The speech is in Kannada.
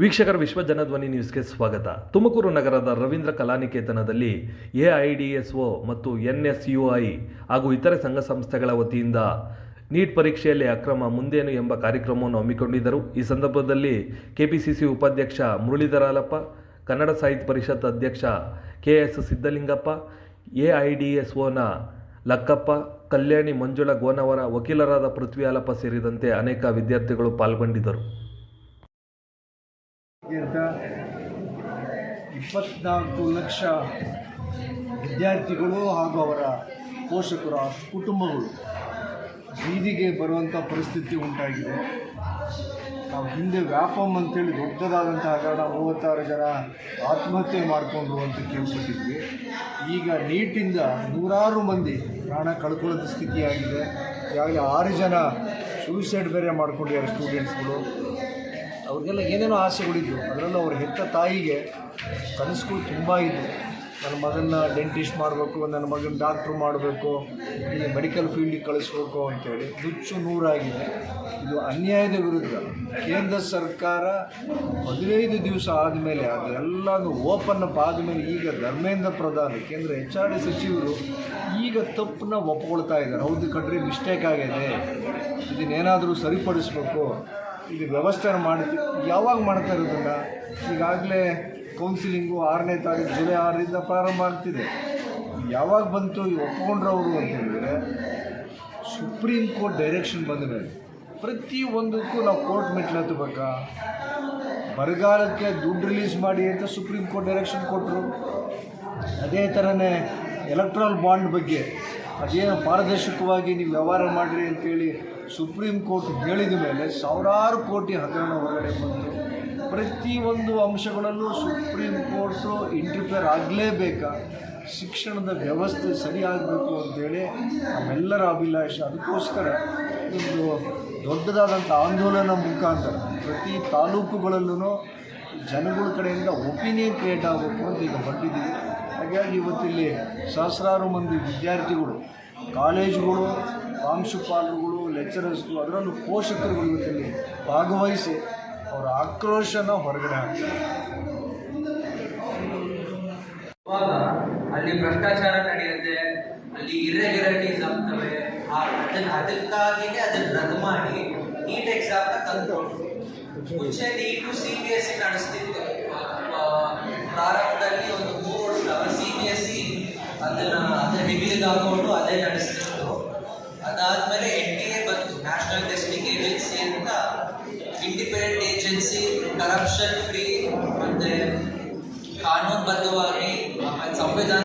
ವೀಕ್ಷಕರ ವಿಶ್ವ ಜನಧ್ವನಿ ನ್ಯೂಸ್ಗೆ ಸ್ವಾಗತ. ತುಮಕೂರು ನಗರದ ರವೀಂದ್ರ ಕಲಾನಿಕೇತನದಲ್ಲಿ ಎಐಡಿಎಸ್ಒ ಮತ್ತು ಎನ್ಎಸ್ಯುಐ ಹಾಗೂ ಇತರೆ ಸಂಘ ಸಂಸ್ಥೆಗಳ ವತಿಯಿಂದ ನೀಟ್ ಪರೀಕ್ಷೆಯಲ್ಲಿ ಅಕ್ರಮ ಮುಂದೇನು ಎಂಬ ಕಾರ್ಯಕ್ರಮವನ್ನು ಹಮ್ಮಿಕೊಂಡಿದ್ದರು. ಈ ಸಂದರ್ಭದಲ್ಲಿ ಕೆಪಿಸಿಸಿ ಉಪಾಧ್ಯಕ್ಷ ಮುರಳೀಧರ ಹಾಲಪ್ಪ ಕನ್ನಡ ಸಾಹಿತ್ಯ ಪರಿಷತ್ ಅಧ್ಯಕ್ಷ ಕೆ ಎಸ್ ಸಿದ್ದಲಿಂಗಪ್ಪ ಎಐಡಿಎಸ್ಒನ ಲಕ್ಕಪ್ಪ, ಕಲ್ಯಾಣಿ ಮಂಜುಳ ಗೋನವರ ವಕೀಲರಾದ ಪೃಥ್ವಿ ಹಾಲಪ್ಪ ಸೇರಿದಂತೆ ಅನೇಕ ವಿದ್ಯಾರ್ಥಿಗಳು ಪಾಲ್ಗೊಂಡಿದ್ದರು. ಅಂತ ಇಪ್ಪತ್ನಾಲ್ಕು ಲಕ್ಷ ವಿದ್ಯಾರ್ಥಿಗಳು ಹಾಗೂ ಅವರ ಪೋಷಕರು, ಕುಟುಂಬಗಳು ಬೀದಿಗೆ ಬರುವಂಥ ಪರಿಸ್ಥಿತಿ ಉಂಟಾಗಿದೆ. ನಾವು ಹಿಂದೆ ವ್ಯಾಪಮ್ ಅಂತೇಳಿ ದೊಡ್ಡದಾದಂಥ ಹಗರಣ ಮೂವತ್ತಾರು ಜನ ಆತ್ಮಹತ್ಯೆ ಮಾಡಿಕೊಂಡ್ರು ಅಂತ ಕೇಳ್ಪಟ್ಟಿದ್ವಿ. ಈಗ ನೀಟಿಂದ ನೂರಾರು ಮಂದಿ ಪ್ರಾಣ ಕಳ್ಕೊಳ್ಳೋದು ಸ್ಥಿತಿಯಾಗಿದೆ. ಈಗಾಗಲೇ ಆರು ಜನ ಸೂಸೈಡ್ ಬೇರೆ ಮಾಡ್ಕೊಂಡಿದ್ದಾರೆ ಸ್ಟೂಡೆಂಟ್ಸ್ಗಳು ಅವ್ರಿಗೆಲ್ಲ ಏನೇನೋ ಆಸೆಗಳಿದ್ವು, ಅದರಲ್ಲೂ ಅವ್ರ ಹೆತ್ತ ತಾಯಿಗೆ ಕನಸುಗಳು ತುಂಬ ಇದ್ದವು ನನ್ನ ಮಗನ ಡೆಂಟಿಸ್ಟ್ ಮಾಡಬೇಕು, ನನ್ನ ಮಗನ ಡಾಕ್ಟ್ರು ಮಾಡಬೇಕು, ಇಲ್ಲಿ ಮೆಡಿಕಲ್ ಫೀಲ್ಡಿಗೆ ಕಳಿಸ್ಬೇಕು ಅಂತೇಳಿ ನುಚ್ಚು ನೂರಾಗಿದೆ. ಇದು ಅನ್ಯಾಯದ ವಿರುದ್ಧ ಕೇಂದ್ರ ಸರ್ಕಾರ ಹದಿನೈದು ದಿವಸ ಆದಮೇಲೆ ಅದೆಲ್ಲನೂ ಓಪನ್ ಅಪ್ ಆದಮೇಲೆ ಈಗ ಧರ್ಮೇಂದ್ರ ಪ್ರಧಾನ, ಕೇಂದ್ರ ಎಚ್ ಆರ್ ಡಿ ಸಚಿವರು ಈಗ ತಪ್ಪನ್ನ ಒಪ್ಕೊಳ್ತಾ ಇದ್ದಾರೆ. ಹೌದು ಕಣ್ರಿ ಮಿಸ್ಟೇಕ್ ಆಗಿದೆ. ಇದನ್ನೇನಾದರೂ ಸರಿಪಡಿಸ್ಬೇಕು. ಇದು ವ್ಯವಸ್ಥೆ ಮಾಡಿ ಯಾವಾಗ ಮಾಡ್ತಾ ಇರೋದಿಲ್ಲ, ಈಗಾಗಲೇ ಕೌನ್ಸಿಲಿಂಗು ಆರನೇ ತಾರೀಕು ಜುಲೈ ಆರರಿಂದ ಪ್ರಾರಂಭ ಆಗ್ತಿದೆ. ಯಾವಾಗ ಬಂತು, ಈ ಒಪ್ಕೊಂಡ್ರವರು ಅಂತ ಸುಪ್ರೀಂ ಕೋರ್ಟ್ ಡೈರೆಕ್ಷನ್ ಬಂದ ಮೇಲೆ ಪ್ರತಿಯೊಂದಕ್ಕೂ ನಾವು ಕೋರ್ಟ್ ಮೆಟ್ಲು ಹತ್ತಬೇಕಾ? ಬರಗಾಲಕ್ಕೆ ದುಡ್ಡು ರಿಲೀಸ್ ಮಾಡಿ ಅಂತ ಸುಪ್ರೀಂ ಕೋರ್ಟ್ ಡೈರೆಕ್ಷನ್ ಕೊಟ್ಟರು ಅದೇ ಥರನೇ ಎಲೆಕ್ಟ್ರಲ್ ಬಾಂಡ್ ಬಗ್ಗೆ ಅದೇನು ಪಾರದರ್ಶಕವಾಗಿ ನೀವು ವ್ಯವಹಾರ ಮಾಡಿರಿ ಅಂತೇಳಿ ಸುಪ್ರೀಂ ಕೋರ್ಟ್ ಹೇಳಿದ ಮೇಲೆ ಸಾವಿರಾರು ಕೋಟಿ ಹಗರಣ ಹೊರಗಡೆ ಬಂತು. ಪ್ರತಿಯೊಂದು ಅಂಶಗಳಲ್ಲೂ ಸುಪ್ರೀಂ ಕೋರ್ಟು ಇಂಟರ್ಫಿಯರ್ ಆಗಲೇಬೇಕಾ? ಶಿಕ್ಷಣದ ವ್ಯವಸ್ಥೆ ಸರಿಯಾಗಬೇಕು ಅಂತೇಳಿ ನಮ್ಮೆಲ್ಲರ ಅಭಿಲಾಷ. ಅದಕ್ಕೋಸ್ಕರ ಒಂದು ದೊಡ್ಡದಾದಂಥ ಆಂದೋಲನ ಮುಖಾಂತರ ಪ್ರತಿ ತಾಲೂಕುಗಳಲ್ಲೂ ಜನಗಳ ಕಡೆಯಿಂದ ಒಪಿನಿಯನ್ ಕ್ರಿಯೇಟ್ ಆಗಬೇಕು ಅಂತ ಈಗ ಹೊರಟಿದ್ದೀವಿ ಹಾಗಾಗಿ ಇವತ್ತಿಲ್ಲಿ ಸಹಸ್ರಾರು ಮಂದಿ ವಿದ್ಯಾರ್ಥಿಗಳು, ಕಾಲೇಜುಗಳು ಪ್ರಾಂಶುಪಾಲರುಗಳು ಲೆಕ್ಚರರ್ಸ್ಗಳು ಅದರಲ್ಲೂ ಪೋಷಕರುಗಳು ಇವತ್ತಿಲ್ಲಿ ಭಾಗವಹಿಸಿ ಅವರ ಆಕ್ರೋಶನ ಹೊರಗಡೆ ಹಾಕ್ತಾರೆ ಅಲ್ಲಿ ಭ್ರಷ್ಟಾಚಾರ ನಡೆಯುತ್ತೆ, ಅಲ್ಲಿ ಇರೆಗ್ಯುಲರಿಟೀಸ್ ಆಗ್ತವೆ ಅದನ್ನ ಅದಕ್ಕಾಗಿನೇ ಅದನ್ನ ರದ್ದು ಮಾಡಿ ನೀಟ್ ಎಕ್ಸಾಮ್ ತಂದ್ಕೊಟ್ರು ಮುಂಚೆ NEET C B S C ನಡೆಸ್ತಿತ್ತು. ಪ್ರಾರಂಭದಲ್ಲಿ ಅದನ್ನ ಅದೇ ಡಿಗ್ರಿಗೆ ಹಾಕೊಂಡು ಅದೇ ನಡೆಸ್ತಿತ್ತು ಅದಾದ್ಮೇಲೆ ಎನ್ ಟಿ ಎ ಬಂತು ನ್ಯಾಷನಲ್ ಟೆಸ್ಟಿಂಗ್ ಏಜೆನ್ಸಿ ಅಂತ ಇಂಡಿಪೆಂಡೆಂಟ್ ಏಜೆನ್ಸಿ ಕರಪ್ಷನ್ ಫ್ರೀ ಮತ್ತೆ ಕಾನೂನುಬದ್ಧವಾಗಿ ಆಮೇಲೆ ಸಂವಿಧಾನ